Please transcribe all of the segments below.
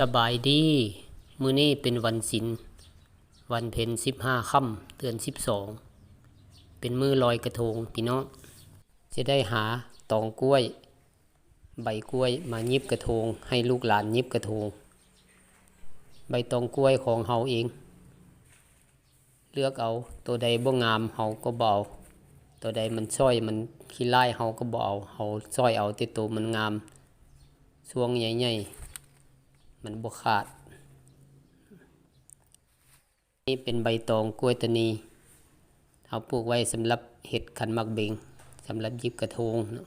สบายดี มื้อนี้เป็นวันศิลวันเพ็ญสิบห้าค่ำเดือนสิบสอง เป็นมือลอยกระทงพี่น้อง จะได้หาตองกล้วย ใบกล้วยมายิบกระทง ให้ลูกหลานยิบกระทง ใบตองกล้วยของเฮาเอง เลือกเอาตัวใดบ่งามเฮาก็เอาตัวใดมันช้อยมันขี้ไลายเฮาก็บ่เอาเฮาช้อยเอาแต่ตัวมันงามช่วงใหญ่ๆ มันบกขาด นี่เป็นใบตองกล้วยตานีเอาปลูกไว้สำหรับเห็ดขันมักเบงสำหรับยิบกระทงเนาะ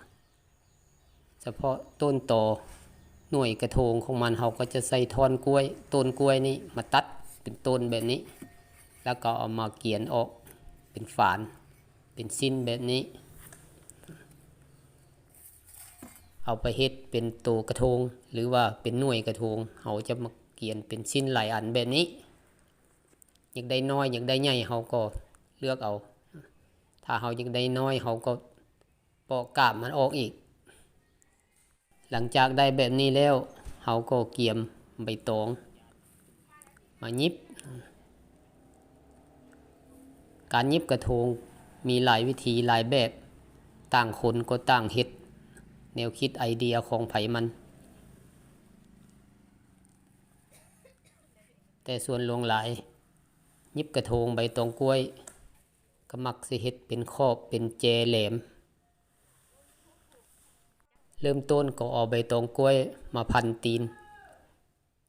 เฉพาะต้นตอหน่วยกระทงของมันเราก็จะใส่ทอนกล้วย ต้นกล้วยนี่มาตัดเป็นต้นแบบนี้ แล้วก็เอามาเกียนออกเป็นฝาน เป็นสิ้นแบบนี้ เอาไปเฮ็ดเป็นตัวกระทง หรือว่าเป็นหน่วยกระทงเขาจะมาเกียนเป็นชิ้นหลายอันแบบนี้ อยากได้น้อยอยากได้ใหญ่เขาก็เลือกเอา ถ้าเขาอยากได้น้อยเขาก็ปอกกาบมันออกอีก หลังจากได้แบบนี้แล้วเขาก็เกียมใบตอง มายิบ การยิบกระทงมีหลายวิธีหลายแบบ ต่างคนก็ต่างเฮ็ด แนวคิดไอเดียของไผมัน แต่ส่วนลวงหลาย ยิบกระทงใบตองกล้วยกมักสิเฮ็ดเป็นครอบเป็นแจแหลม เริ่มต้นก็เอาใบตองกล้วยมาพันตีน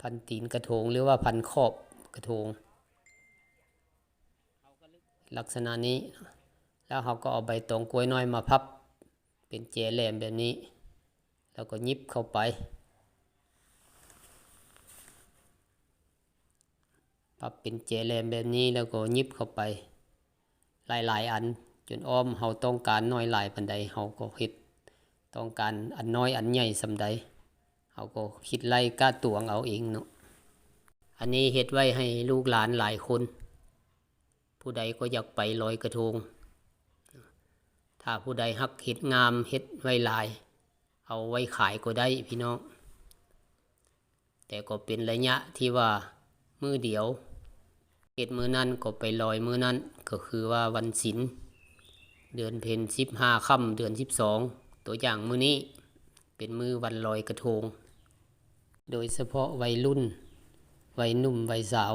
พันตีนกระทงหรือว่าพันขอบกระทง ลักษณะนี้แล้วเขาก็เอาใบตองกล้วยน้อยมาพับเป็นแจแหลมแบบนี้ แล้วก็ยิบเข้าไป พับเป็นแจแลมแบบนี้แล้วก็ยิบเข้าไป หลายๆอันจนอ้อมเฮาต้องการน้อยหลายปันใดเฮาก็เฮ็ดต้องการอันน้อยอันใหญ่สำใดเฮาก็คิดไล่กล้าตวงเอาเองเนาะอันนี้เฮ็ดไว้ให้ลูกหลานหลายคน ผู้ใดก็อยากไปลอยกระทง ถ้าผู้ใดฮักเห็ดงามเห็ดไว้หลาย เอาไว้ขายก็ได้พี่น้อง แต่ก็เป็นระยะที่ว่ามือเดียวเห็ดมือนั้นก็ไปลอยมือนั้นก็คือว่าวันศิลเดือนเพ็ญสิบห้าค่ำเดือนสิบสองตัวอย่างมือนี้เป็นมือวันลอยกระทง โดยเฉพาะวัยรุ่น วัยหนุ่มวัยสาว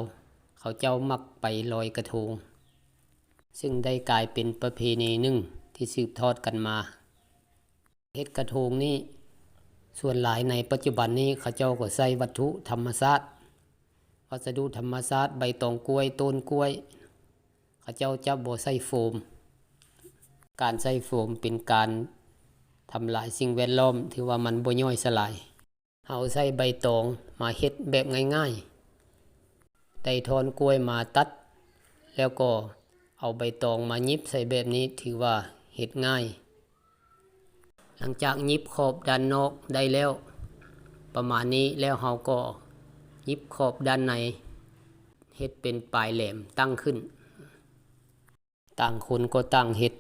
เขาเจ้ามักไปลอยกระทง ซึ่งได้กลายเป็นประเพณีหนึ่งที่สืบทอดกันมา เฮ็ดกระทงนี่ส่วนหลายในปัจจุบันนี้เขาเจ้าก็ใส่วัตถุธรรมชาติวัสดุธรรมชาติใบตองกล้วยต้นกล้วย เขาเจ้าจะบ่ใส่โฟม การใส่โฟมเป็นการทำลายสิ่งแวดล้อมที่ว่ามันบ่ย่อยสลายเอาใส่ใบตองมาเฮ็ดแบบง่ายๆได้ทอนกล้วยมาตัด แล้วก็เอาใบตองมายิบใส่แบบนี้ถือว่าเห็ดง่าย ลังจากยิบขอบด้านนอกได้แล้ว ประมาณนี้แล้วเราก็ยิบขอบด้านในเฮ็ดเป็นปลายแหลมตั้งขึ้น ต่างคนก็ต่างเฮ็ด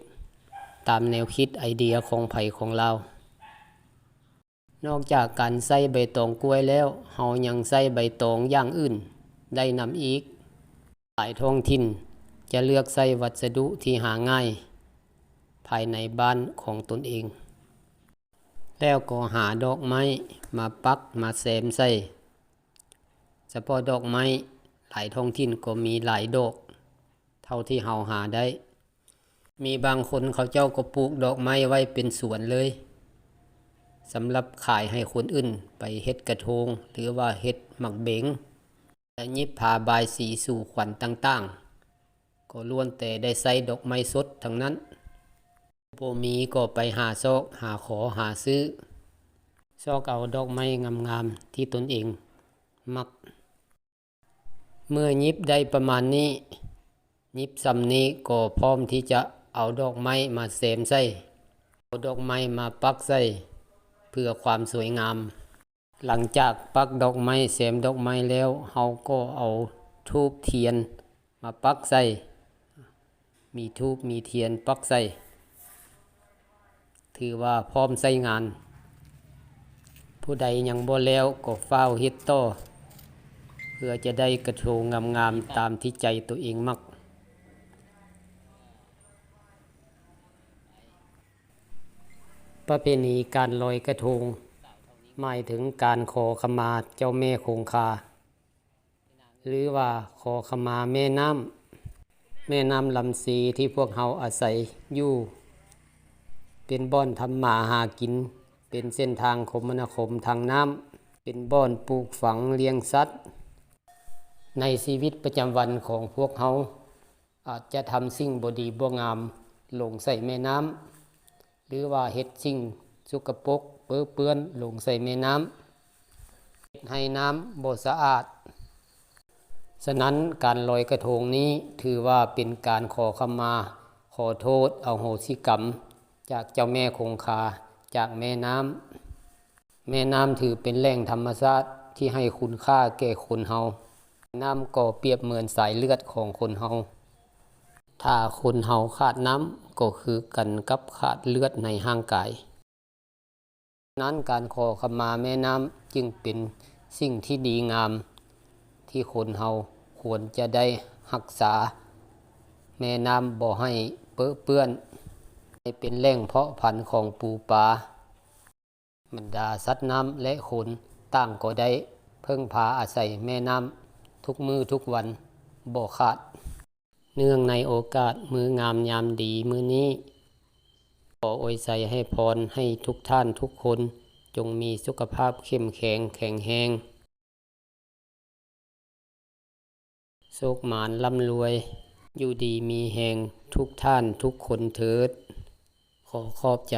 ตามแนวคิดไอเดียของไผของเรา นอกจากการใส่ใบตองกล้วยแล้วเฮายังใส่ใบตองอย่างอื่น ได้นำอีก หลายท้องถิ่นจะเลือกใส่วัสดุที่หาง่าย ภายในบ้านของตนเอง แล้วก็หาดอกไม้มาปักมาแซมใส่เฉพาะดอกไม้หลายท้องถิ่นก็มีหลายดอก เท่าที่เฮาหาได้ มีบางคนเขาเจ้าก็ปลูกดอกไม้ไว้เป็นสวนเลยสำหรับขายให้คนอื่นไปเฮ็ดกระทง หรือว่าเฮ็ดหมักเบงและยิบพาบายสีสู่ขวัญต่างๆ ก็ล้วนแต่ได้ใส่ดอกไม้สดทั้งนั้น โบมีก็ไปหาซอกหาขอหาซื้อ ซอกเอาดอกไม้งามๆที่ตนเองมัก เมื่อยิบได้ประมาณนี้ ยิบซำนี้ก็พร้อมที่จะเอาดอกไม้มาเสมใส่เอาดอกไม้มาปักใส่เพื่อความสวยงาม หลังจากปักดอกไม้เสมดอกไม้แล้วเฮาก็เอาทูบเทียนมาปักใส่ มีทูบมีเทียนปักใส่ ถือว่าพร้อมใส่งาน ผู้ใดยังบ่แล้วก็เฝ้าเฮ็ดต่อพื่อจะได้กระทงงามๆตามที่ใจตัวเองมัก ประเพณีการลอยกระทงหมายถึงการขอขมาเจ้าแม่คงคา หรือว่าขอขมาแม่น้ำแม่น้ำลำซีที่พวกเฮาอาศัยอยู่ เป็นบ่อนทำมาหากิน เป็นเส้นทางคมนาคมทางน้ำ เป็นบ่อนปลูกฝังเลี้ยงสัตว์ ในชีวิตประจำวันของพวกเฮาอาจจะทำสิ่งบดีบ่งามลงใส่แม่น้ำ หรือว่าเฮ็ดสิ่งสุกปรกเปื้อเปื้อนลงใส่แม่น้ำให้น้ำบ่สะอาด ฉะนั้นการลอยกระทงนี้ถือว่าเป็นการขอขมา ขอโทษเอาโหสิกรรม จากเจ้าแม่คงคา จากแม่น้ำแม่น้ำถือเป็นแหล่งธรรมชาติที่ให้คุณค่าแก่คนเฮาน้ำก็เปรียบเหมือนสายเลือดของคนเฮาถ้าคนเฮาขาดน้ำก็คือกันกับขาดเลือดในร่างกาย นั้นการขอขมาแม่น้ำจึงเป็นสิ่งที่ดีงาม ที่คนเฮาควรจะได้รักษา แม่น้ำบ่ให้เปื้อเปื้อน เป็นแหล่งเพาะพันธุ์ของปูปลาบรรดาสัตว์น้ำและคนต่างก็ได้เพิ่งพาอาศัยแม่น้ำทุกมือทุกวันบ่ขาด เนื่องในโอกาสมืองามยามดีมือนี้ ขออวยใส่ให้พรให้ทุกท่านทุกคนจงมีสุขภาพเข้มแข็งแข็งแรงโชคหมานร่ำรวย อยู่ดีมีแหงทุกท่านทุกคนเถิด ขอขอบใจ